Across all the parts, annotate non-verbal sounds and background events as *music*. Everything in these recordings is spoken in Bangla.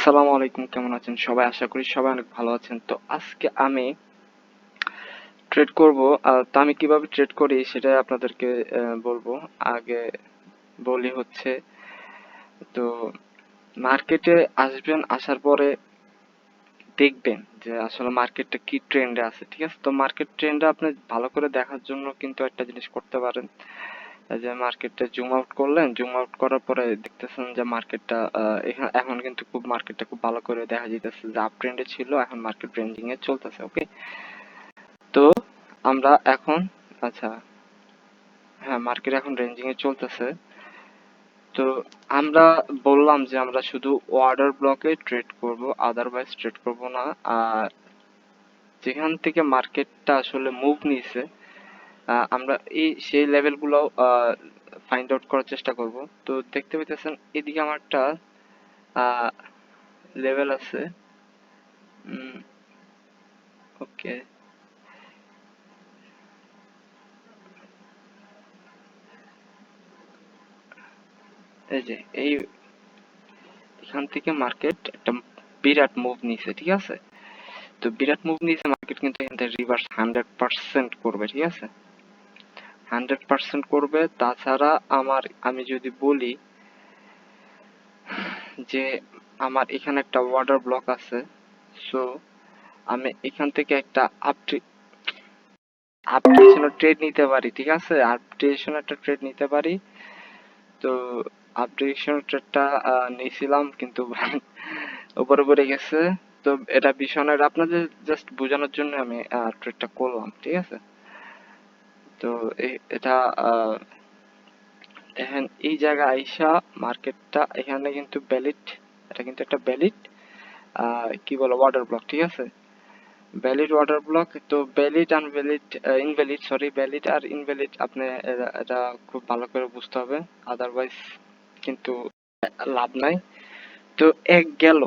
আসসালামু আলাইকুম, কেমন আছেন সবাই? আশা করি সবাই অনেক ভালো আছেন। তো আজকে আমি ট্রেড করব। তো আমি কীভাবে ট্রেড করি সেটা আপনাদেরকে বলব। আগে বলি হচ্ছে, তো মার্কেটে আসবেন, আসার পরে দেখবেন যে আসলে মার্কেটটা কি ট্রেন্ডে আছে, ঠিক আছে? তো মার্কেট ট্রেন্ডে আপনি ভালো করে দেখার জন্য কিন্তু একটা জিনিস করতে পারেন। এই যে মার্কেটটা জুম আউট করলেন জুম আউট করার পরে দেখতেছেন যে মার্কেটটা এখন কিন্তু খুব মার্কেটটা খুব ভালো করে দেখা যাইতেছে যে আপ ট্রেন্ডে ছিল এখন মার্কেট রেঞ্জিং এ চলতেছে ওকে তো আমরা এখন আচ্ছা হ্যাঁ মার্কেট এখন রেঞ্জিং এ চলতেছে। তো আমরা বললাম যে আমরা শুধু অর্ডার ব্লকে ট্রেড করব আদারওয়াইজ ট্রেড করব না আর যেখান থেকে মার্কেটটা আসলে মুভ আহ, আমরা এই সেই লেভেলগুলো ফাইন্ড আউট করার চেষ্টা করব। তো দেখতে পাইতেছেন, এদিকে আমার একটা লেভেল আছে। ওকে এই যে, এই, এখান থেকে মার্কেট একটা বিরাট মুভ নিছে, ঠিক আছে? তো বিরাট মুভ নিয়েছে মার্কেট কিন্তু এখান থেকে রিভার্স হান্ড্রেড পার্সেন্ট করবে, ঠিক আছে? হান্ড্রেড পার্সেন্ট করবে। তাছাড়া আমার, আমি যদি বলি যে আমার এখানে একটা ওয়াটার ব্লক আছে। সো আমি এখান থেকে একটা আপডে আপডেশনের ট্রেড নিতে পারি, ঠিক আছে? আপডেশন একটা ট্রেড নিতে পারি। তো আপডেশন ট্রেডটা নিয়েছিলাম কিন্তু *laughs* উপরে পড়ে গেছে। তো এটা বিষয় না আপনাদের জাস্ট বোঝানোর জন্য আমি ট্রেডটা করলাম, ঠিক আছে? তো এটা এখন এই জায়গা আইসা মার্কেটটা, এখানে কিন্তু ভ্যালিড এটা কিন্তু একটা ভ্যালিড কি বলো ওয়াটার ব্লক ঠিক আছে? ভ্যালিড ওয়াটার ব্লক তো valid unvalid invalid sorry valid আর ইনভ্যালিড আপনি এটা- এটা খুব ভালো করে বুঝতে হবে আদারওয়াইজ কিন্তু লাভ নাই। তো এক গেল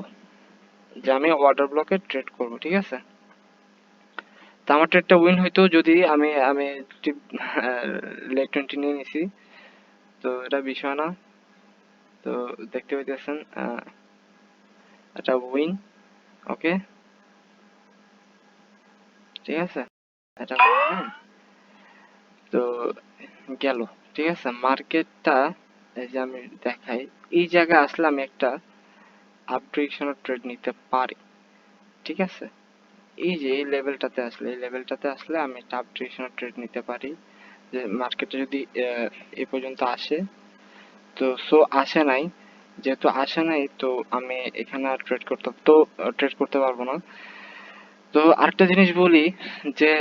যে আমি ওয়াটার ব্লকে ট্রেড করব, ঠিক আছে? তো আমার ট্রেডটা উইন হইতো যদি আমি আমি লেট টোয়েন্টি নিয়ে নিছি। তো এটা বিষয় না। তো দেখতে পাইতেছেন এটা উইন ওকে ঠিক আছে? এটা। তো গেল, ঠিক আছে? মার্কেটটা, এই যে আমি দেখাই, এই জায়গায় আসলে আমি একটা আপড্রেশনের ট্রেড নিতে পারি, ঠিক আছে? এই যে, এই লেভেলটাতে আসলে, এই লেভেলটাতে আসলে আমি একটা আপড্রেশনের ট্রেড নিতে পারি। যে মার্কেটে যদি এই পর্যন্ত আসে, তো সো আসে নাই। যেহেতু আসে নাই, তো আমি এখানে আর ট্রেড করতে, তো ট্রেড করতে পারব না। তো আরেকটা জিনিস বলি, যে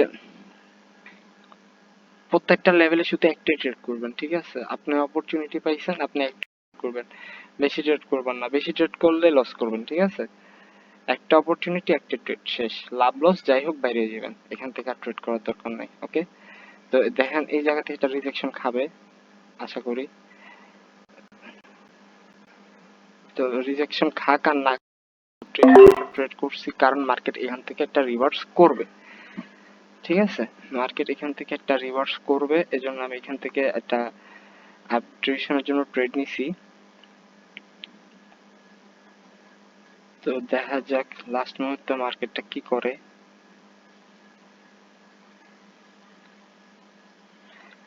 প্রত্যেকটা লেভেলে শুধু একটাই ট্রেড করবেন, ঠিক আছে? আপনি অপরচুনিটি পাইছেন, আপনি একটা করবেন। বেশি ট্রেড করবেন না। বেশি ট্রেড করলে লস করবেন, ঠিক আছে? একটা অপরচুনিটি একটা ট্রেড শেষ। লাভ লস যাই হোক, বাইরে যাবেন। এখান থেকে আর ট্রেড করার দরকার নাই ওকে তো দেখেন, এই জায়গা থেকে এটা রিজেকশন খাবে, আশা করি। তো রিজেকশন খাক আর না ট্রেড করছি কারণ মার্কেট এখান থেকে একটা রিভার্স করবে। ঠিক আছে? মার্কেট এখান থেকে একটা রিভার্স করবে, এজন্য আমি এখান থেকে একটা আপডেশনের জন্য ট্রেড নিছি। তো দেখা যাক লাস্ট মুহূর্তে মার্কেটটা কি করে।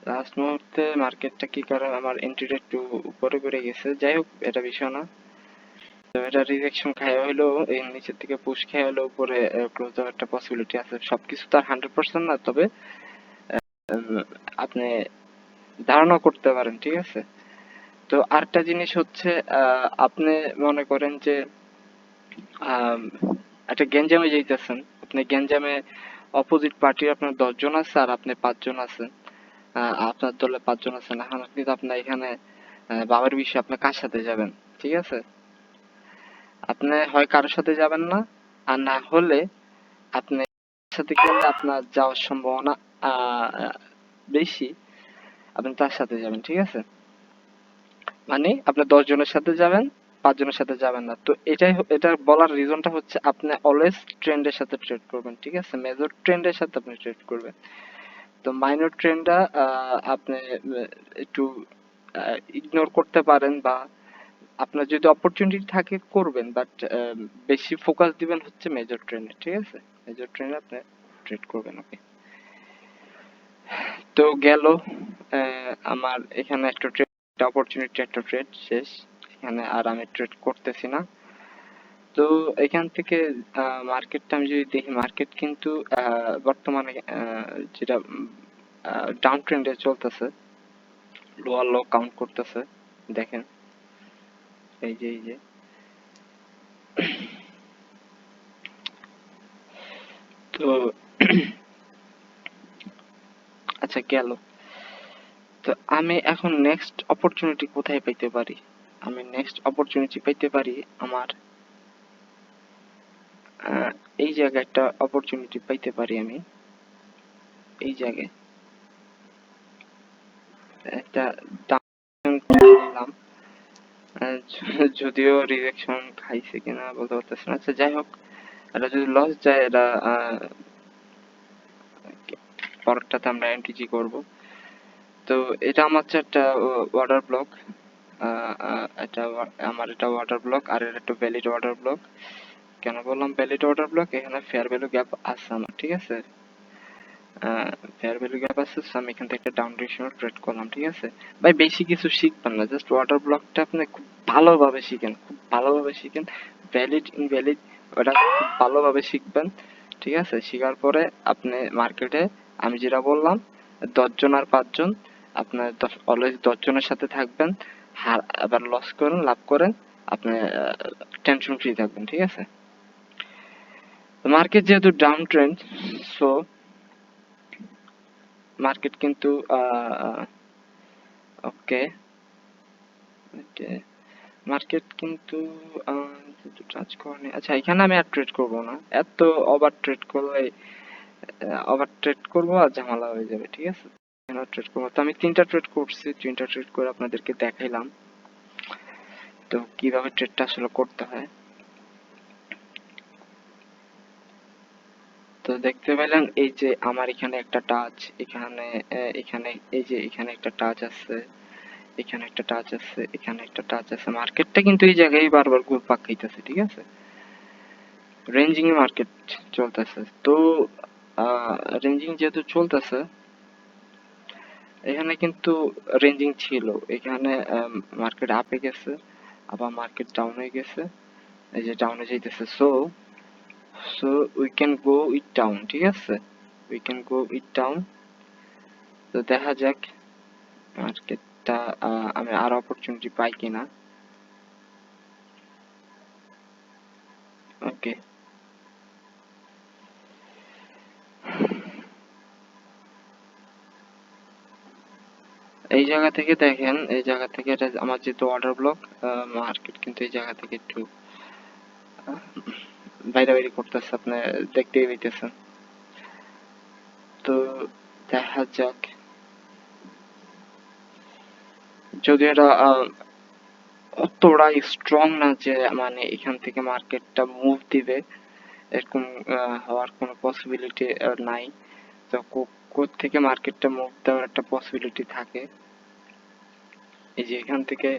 লাস্ট মুহূর্তে মার্কেটটা কি করে? আমার এন্ট্রিটা একটু উপরে পড়ে গেছে। যাই হোক, এটা বিষয় না। তো এটা রিজেকশন খায় হইল এই নিচের থেকে পুশ খায় হলো উপরে ক্লোজ দেওয়ার একটা পসিবিলিটি আছে। সবকিছু তার হান্ড্রেড পার্সেন্ট না, তবে আপনি ধারণা করতে পারেন, ঠিক আছে? তো আরেকটা জিনিস হচ্ছে আপনি মনে করেন যে একটা গেঞ্জামে যাইতেছেন। আপনি গেঞ্জামে অপোজিট পার্টির আপনার দশজন আছে আর আপনি পাঁচজন আছেন। আপনার দলে পাঁচজন আছেন। এখন আপনি তো আপনার এখানে বাবার বিষয়ে আপনি কার সাথে যাবেন? ঠিক আছে? আপনি হয় কারোর সাথে যাবেন না, আর না হলে আপনি সাথে গেলে আপনার যাওয়ার সম্ভাবনা বেশি। আপনি তার সাথে যাবেন, ঠিক আছে? মানে আপনি দশ জনের সাথে যাবেন পাঁচ জনের সাথে যাবেন না। তো এটাই এটা বলার রিজনটা হচ্ছে আপনি অলওয়েজ ট্রেন্ডের সাথে ট্রেড করবেন, ঠিক আছে? মেজর ট্রেন্ডের সাথে আপনি ট্রেড করবেন। তো মাইনর ট্রেন্ডটা আপনি একটু ইগনোর করতে পারেন বা আপনার যদি অপরচুনিটি থাকে করবেন বাট বেশি ফোকাস দিবেন হচ্ছে মেজর ট্রেনে ঠিক আছে? মেজর ট্রেনে আপনি ট্রেড করবেন ওকে তো গেল আমার এখানে একটা ট্রেড অপরচুনিটি একটা ট্রেড শেষ। এখানে আর আমি ট্রেড করতেছি না। তো এখান থেকে মার্কেটটা আমি যদি দেখি মার্কেট কিন্তু বর্তমানে যেটা ডাউন ট্রেন্ডে চলতেছে। লোয়ার লো কাউন্ট করতেছে, দেখেন। এই যে এই যে। তো আচ্ছা গেল। তো আমি এখন নেক্সট অপরচুনিটি কোথায় পাইতে পারি? আমি নেক্সট অপরচুনিটি পাইতে পারি আমার এই জায়গায় একটা অপরচুনিটি পাইতে পারি আমি। এই জায়গায়। একটা যদিও রিজেকশন খাইছে কিনা বলতে পারতেছি না। আচ্ছা যাই হোক এটা যদি লস যায় এটা পরেরটাতে আমরা এনটিজি করব। তো এটা আমার হচ্ছে একটা ওয়াটার ব্লক এটা আমার এটা ওয়াটার ব্লক আর এটা একটা ভ্যালিড ওয়াটার ব্লক কেন বললাম ভ্যালিড ওয়াটার ব্লক এখানে ফেয়ার ভ্যালু গ্যাপ আছে আমার, ঠিক আছে? ফেয়ার ভ্যালু গ্যাপ আছে আমি এখান থেকে একটা ডাউন ডিরেকশনাল ট্রেড করলাম, ঠিক আছে? ভাই, বেশি কিছু শিখবেন না জাস্ট ওয়াটার ব্লকটা আপনি খুব ভালোভাবে শিখেন, খুব ভালোভাবে শিখেন। ভ্যালিড ইনভ্যালিড ওটা খুব ভালোভাবে শিখবেন, ঠিক আছে? শেখার পরে আপনি মার্কেটে আমি যেটা বললাম, দশজন আর পাঁচজন আপনার অলওয়েজ দশজনের সাথে থাকবেন, হার, আবার লস করেন, লাভ করেন, আপনি টেনশন ফ্রি থাকবেন, ঠিক আছে? মার্কেট যেহেতু ডাউন ট্রেন্ড সো মার্কেট কিন্তু ওকে মার্কেট কিন্তু টাচ করেনি আচ্ছা এখানে আমি আর ট্রেড করব না। এত ওভার ট্রেড করলে ওভার ট্রেড করব আর ঝামেলা হয়ে যাবে, ঠিক আছে? ট্রেড করব। তো আমি তিনটা ট্রেড করছি, তিনটা ট্রেড করে আপনাদেরকে দেখাইলাম। তো কীভাবে ট্রেডটা আসলে করতে হয়। তো দেখতে পেলেন এই যে আমার এখানে একটা টাচ এখানে এখানে, এই যে এখানে একটা টাচ আছে, এখানে একটা টাচ আছে, এখানে একটা টাচ আছে। মার্কেটটা কিন্তু এই জায়গায় বারবার ঘুরপাক খাইতেছে ঠিক আছে? রেঞ্জিং মার্কেট চলতেছে। তো রেঞ্জিং যেহেতু চলতেছে এখানে কিন্তু রেঞ্জিং ছিল। এখানে মার্কেট আপে গেছে, আবার মার্কেট ডাউনে গেছে। এই যে ডাউনে যাইতেছে। So so we can go it down ঠিক আছে? We can go it down তো দেখা যাক মার্কেটটা আমি আর অপরচুনিটি পাই কিনা। ওকে এই জায়গা থেকে দেখেন, এই জায়গা থেকে এটা আমার যেহেতু অর্ডার ব্লক মার্কেট কিন্তু এই জায়গা থেকে একটু বাইরে বাইরে করতেছে আপনি দেখতেই পাইতেছেন। তো দেখা যাক। যদি এটা অতটা স্ট্রং না যে মানে এখান থেকে মার্কেটটা মুভ দিবে, এরকম হওয়ার কোনো পসিবিলিটি নাই। তো কোথ থেকে মার্কেটটা মুভ দেওয়ার একটা পসিবিলিটি থাকে। এই যে এখান থেকে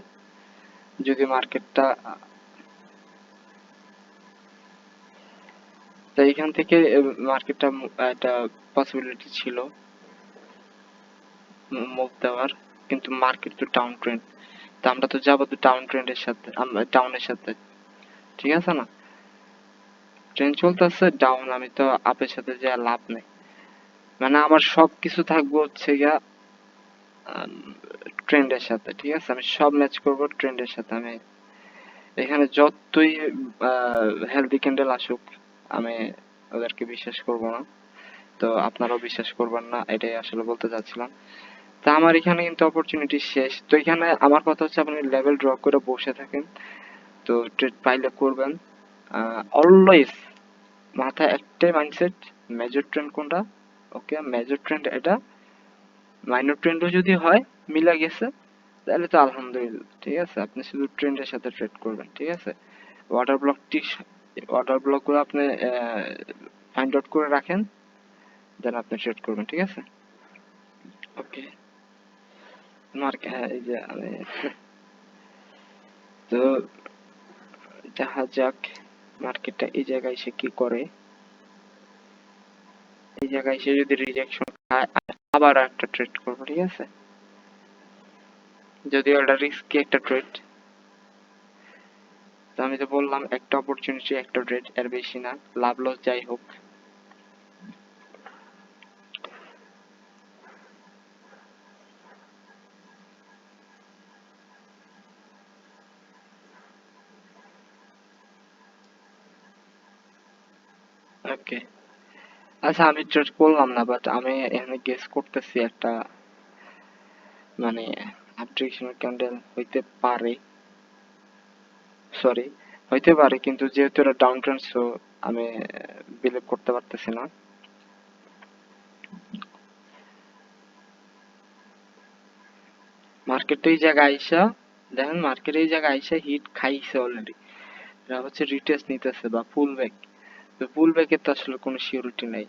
যদি মার্কেটটা, তো এখান থেকে মার্কেটটা একটা পসিবিলিটি ছিল মুভ দেওয়ার, কিন্তু মার্কেট তো ডাউন ট্রেন্ড তো আমরা তো যাব তো ডাউন ট্রেন্ডের সাথে ডাউনের সাথে। ঠিক আছে না? ট্রেন চলতেছে ডাউন আমি তো আপের সাথে যা লাভ নেই। মানে আমার সব কিছু থাকবে হচ্ছে গিয়া ট্রেন্ডের সাথে, ঠিক আছে? আমি সব ম্যাচ করব ট্রেন্ডের সাথে। আমি এখানে যতই হেলদি ক্যান্ডেল আসুক, আমি ওদেরকে বিশ্বাস করব না। তো আপনারাও বিশ্বাস করবেন না, এটাই আসলে বলতে চাচ্ছিলাম তা আমার এখানে কিন্তু অপরচুনিটি শেষ। তো এখানে আমার কথা হচ্ছে আপনি লেভেল ড্র করে বসে থাকেন। তো ট্রেড পাইলে করবেন। অলওয়েজ মাথায় একটাই মাইন্ডসেট মেজর ট্রেন্ড কোনটা? ওকে মেজর ট্রেন্ড এটা। মাইনর ট্রেন্ডও যদি হয় মিলা গেছে, তাহলে তো আলহামদুলিল্লাহ, ঠিক আছে? আপনি শুধু ট্রেন্ডের সাথে ট্রেড করবেন, ঠিক আছে? ওয়াটার ব্লকটি ওয়াটার ব্লকগুলো আপনি ফাইন্ড আউট করে রাখেন দেন আপনি ট্রেড করবেন, ঠিক আছে? ওকে মার্ক হ্যাঁ এই যে আমি, *laughs* তো দেখা যাক মার্কেটটা এই জায়গায় এসে কি করে। এই জায়গায় এসে যদি রিজেকশন খায় আবার একটা ট্রেড করব, ঠিক আছে? যদিও এটা রিস্কি একটা ট্রেড তো আমি তো বললাম একটা অপরচুনিটি একটা ট্রেড এর বেশি না, লাভ লস যাই হোক। ওকে আচ্ছা আমি ট্রেড করলাম না বাট আমি এখানে গেস করতেছি একটা মানে আপড্রেশন ক্যান্ডেল হইতে পারে। সরি হইতে পারে, কিন্তু যেহেতু এটা ডাউন ট্রেন্ড সো আমি বিলিভ করতে পারতেছি না। মার্কেটে এই জায়গায় আইসা, দেখেন মার্কেটে এই জায়গায় আইসা হিট খাইছে অলরেডি এটা হচ্ছে রিটেস্ট নিতেছে বা ফুল ব্যাক তো পুল ব্যাকের তো আসলে কোনো সিউরিটি নাই।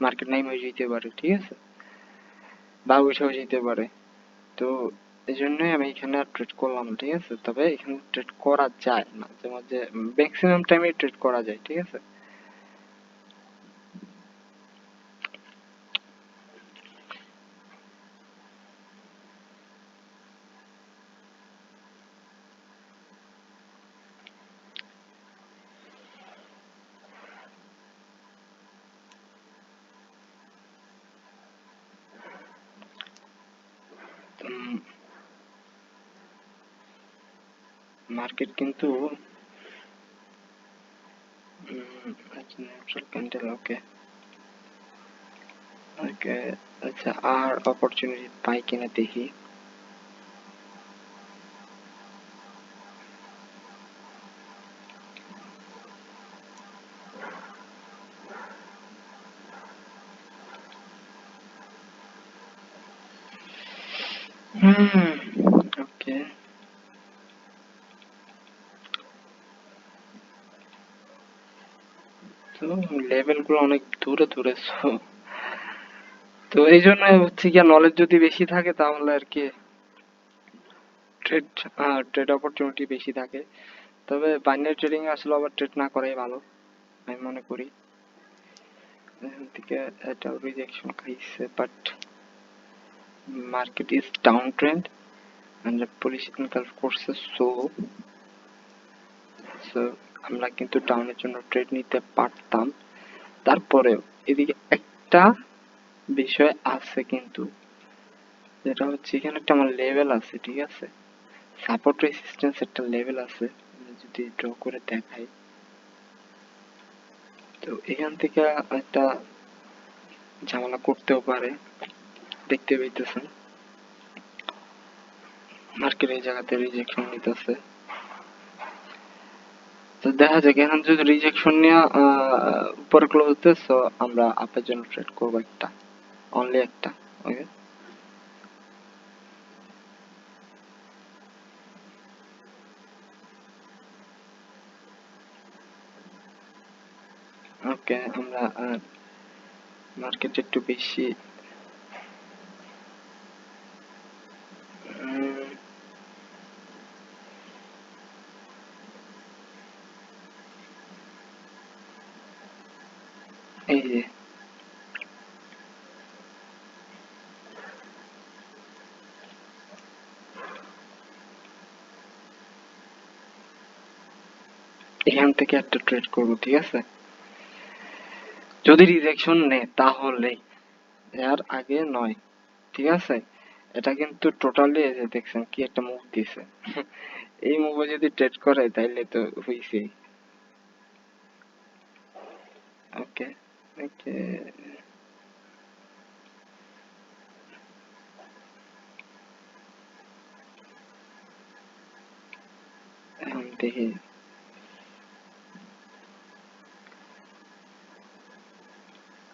মার্কেট নাইমে যেতে পারে, ঠিক আছে? বা উঠেও যেতে পারে। তো এই জন্যই আমি এখানে আর ট্রেড করলাম না, ঠিক আছে? তবে এখানে ট্রেড করা যায় মাঝে মাঝে ম্যাক্সিমাম টাইমে ট্রেড করা যায় ঠিক আছে? মার্কেট কিন্তু নিউট্রাল ক্যান্ডেল ওকে ওকে আচ্ছা আর অপরচুনিটি পাই কিনা দেখি। হুম ওকে লেভেলগুলো অনেক দূরে দূরে, so তো এই জন্য হচ্ছে গিয়া নলেজ যদি বেশি থাকে তাহলে আর কি ট্রেড ট্রেড অপরচুনিটি বেশি থাকে। তবে বাইনারি ট্রেডিং আসলে আবার ট্রেড না করাই ভালো, আমি মনে করি। এখান থেকে এটা রিজেকশন খাইছে but market is down trend and police involve করছে সো সো আমরা কিন্তু ডাউনের জন্য ট্রেড নিতে পারতাম। তারপরেও এদিকে একটা বিষয় আছে কিন্তু, যেটা হচ্ছে এখানে একটা আমার লেভেল আছে, ঠিক আছে? সাপোর্ট রেসিস্টেন্স একটা লেভেল আছে যদি ড্র করে দেখাই। তো এখান থেকে একটা ঝামেলা করতেও পারে, দেখতে পাইতেছেন। মার্কেট এই জায়গাতে রিজেকশন নিতেছে তো দেখা যাক, এখন যদি রিজেকশন নিয়ে উপরে ক্লোজ হতে সো আমরা আপের জন্য ট্রেড করব একটা অনলি একটা ওকে ওকে আমরা মার্কেট একটু বেশি উম, এই যে এখান থেকে একটা ট্রেড করব, ঠিক আছে? যদি রিজেকশন নেয়, তাহলে এর আগে নয়, ঠিক আছে? এটা কিন্তু টোটালি এই যে দেখছেন কি একটা মুভ দিছে। এই মুভে যদি ট্রেড করে, তাইলে তো হইছে ওকে ওকে। দেখি।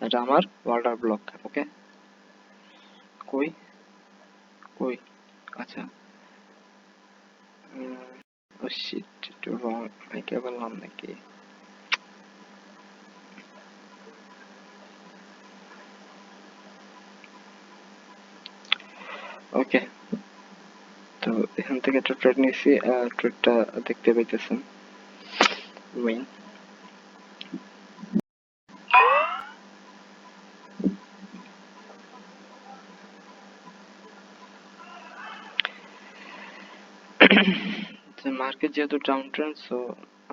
এটা আমার ওয়াটার ব্লক ওকে? কই? কই? আচ্ছা। শিট একটু রং নাকি? ওকে। তো এখান থেকে একটা ট্রেড নিয়েছি ট্রেডটা দেখতে পাইতেছেন। উইন মার্কেট যেহেতু ডাউন ট্রেন্ড সো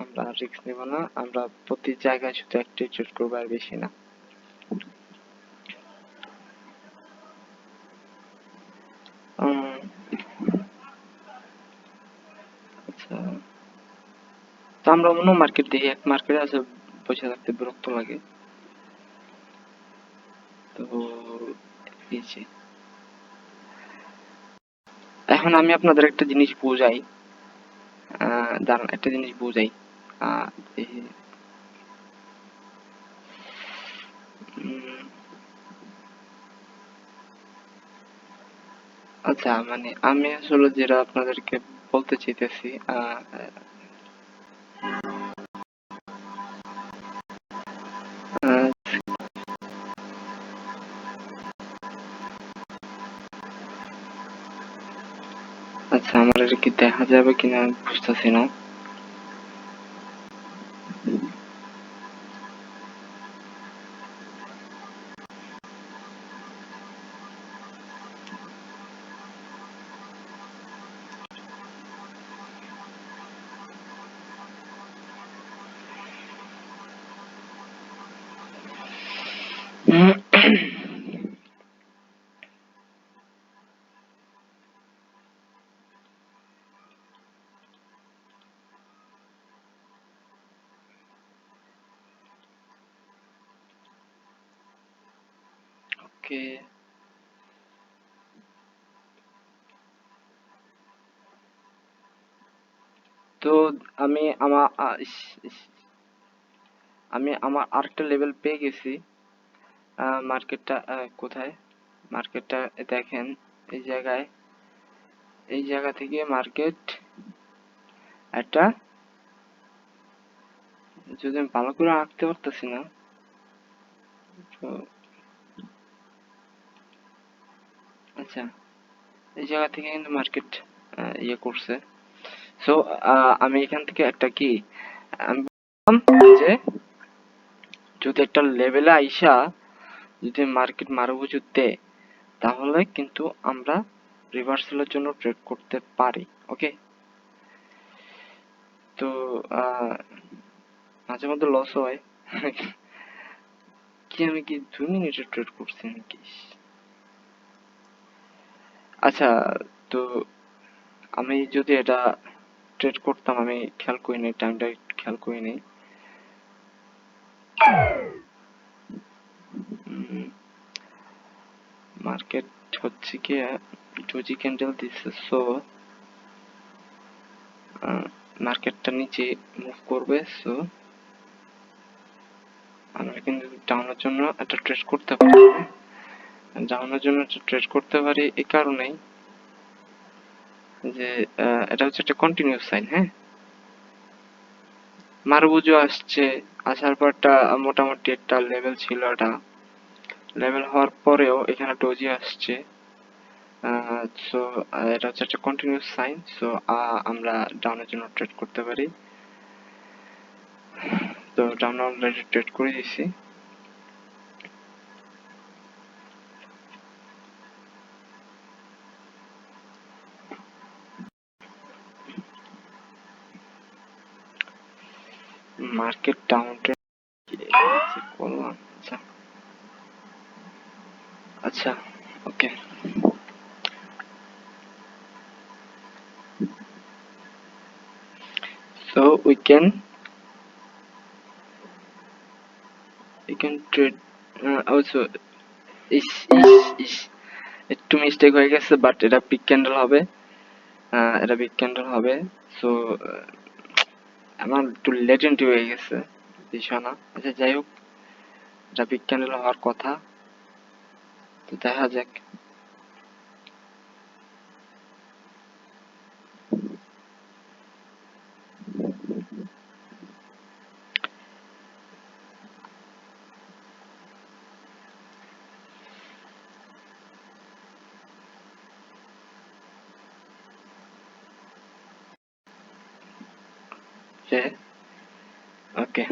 আমরা রিস্ক নেব না। আমরা প্রতি জায়গায় শুধু একটাই ট্রেড করব আর বেশি না। আচ্ছা। তো আমরা অন্য মার্কেট দেখি। এক মার্কেটে আছে বসে থাকতে বিরক্ত লাগে। তো এখন আমি আপনাদের একটা জিনিস বুঝাই। দাঁড়ান একটা জিনিস বুঝাই। আচ্ছা মানে আমি আসলে যেটা আপনাদেরকে বলতে চাইতেছি আমার এটা কি দেখা যাবে কিনা বুঝতেছি না ওকে তো আমি আমার আমি আমার আরেকটা লেভেল পেয়ে গেছি। মার্কেটটা কোথায়? মার্কেটটা দেখেন এই জায়গায়। এই জায়গা থেকে মার্কেট একটা যদি আমি ভালো করে আঁকতে পারতেছি না আচ্ছা এই জায়গা থেকে কিন্তু মার্কেট ইয়ে করছে। সো আমি এখান থেকে একটা কি, আমি যে, যদি একটা লেভেলে আইসা যদি মার্কেট মারুবুজু দেয় তাহলে কিন্তু আমরা রিভার্সালের জন্য ট্রেড করতে পারি ওকে তো মাঝে মধ্যে লস হয়। কি আমি কি দুই মিনিটে ট্রেড করছি নাকি? আচ্ছা তো আমি যদি এটা ট্রেড করতাম, আমি খেয়াল করি নাই টাইমটা খেয়াল করি নাই। মার্কেট হচ্ছে কি ডোজি ক্যান্ডেল দিচ্ছে সো মার্কেটটা নিচে মুভ করবে সো আমরা কিন্তু ডাউনের জন্য একটা ট্রেড করতে পারি। ডাউনের জন্য একটা ট্রেড করতে পারি, এই কারণেই যে এটা হচ্ছে একটা কন্টিনিউস সাইন হ্যাঁ? মারবুজো আসছে, আসার পর একটা মোটামুটি একটা লেভেল ছিল এটা লেভেল হওয়ার পরেও এখানে ডোজি আসছে। সো এটা হচ্ছে একটা কন্টিনিউস সাইন সো আমরা ডাউনের জন্য ট্রেড করতে পারি। তো ডাউন অলরেডি ট্রেড করে দিছি। মার্কেট ডাউন ট্রেড করলাম আচ্ছা। আচ্ছা ওকে। We can we can trade uh, also is is is একটু মিস্টেক হয়ে গেছে বাট এটা পিক ক্যান্ডেল হবে। এটা পিক ক্যান্ডেল হবে। সো আমার একটু লেটেন্ট হয়ে গেছে বিষয় না আচ্ছা যাই হোক, এটা বিজ্ঞানের হওয়ার কথা। তো দেখা যাক যে ওকে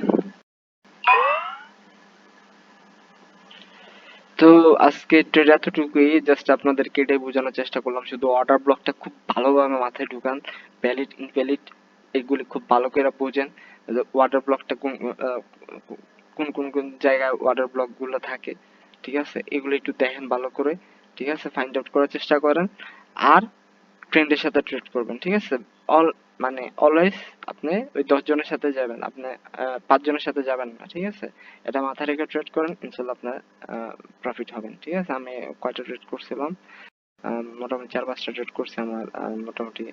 তো আজকে ট্রেড এতটুকুই জাস্ট আপনাদেরকে এটাই বোঝানোর চেষ্টা করলাম, শুধু অর্ডার ব্লকটা খুব ভালোভাবে মাথায় ঢুকান ভ্যালিড ইনভ্যালিড এগুলি খুব ভালো করে বোঝেন ওয়াটার ব্লকটা কোন কোন কোন কোন জায়গায় ওয়াটার ব্লকগুলো থাকে, ঠিক আছে? এগুলো একটু দেখেন ভালো করে, ঠিক আছে? ফাইন্ড আউট করার চেষ্টা করেন, আর ফ্রেন্ডের সাথে ট্রেড করবেন, ঠিক আছে? অল মানে অলওয়েজ আপনি ওই জনের সাথে যাবেন, আপনি জনের সাথে যাবেন না, ঠিক আছে? এটা মাথায় রেখে ট্রেড করেন, ইনশাল্লাহ আপনার প্রফিট হবেন, ঠিক আছে? আমি কয়টা ট্রেড করছিলাম? মোটামুটি চার পাঁচটা ট্রেড করছি আমার মোটামুটি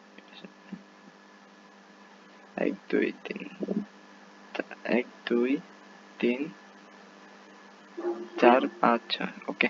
এক, দুই, তিন, এক, দুই, তিন, চার, পাঁচ, ছয় ওকে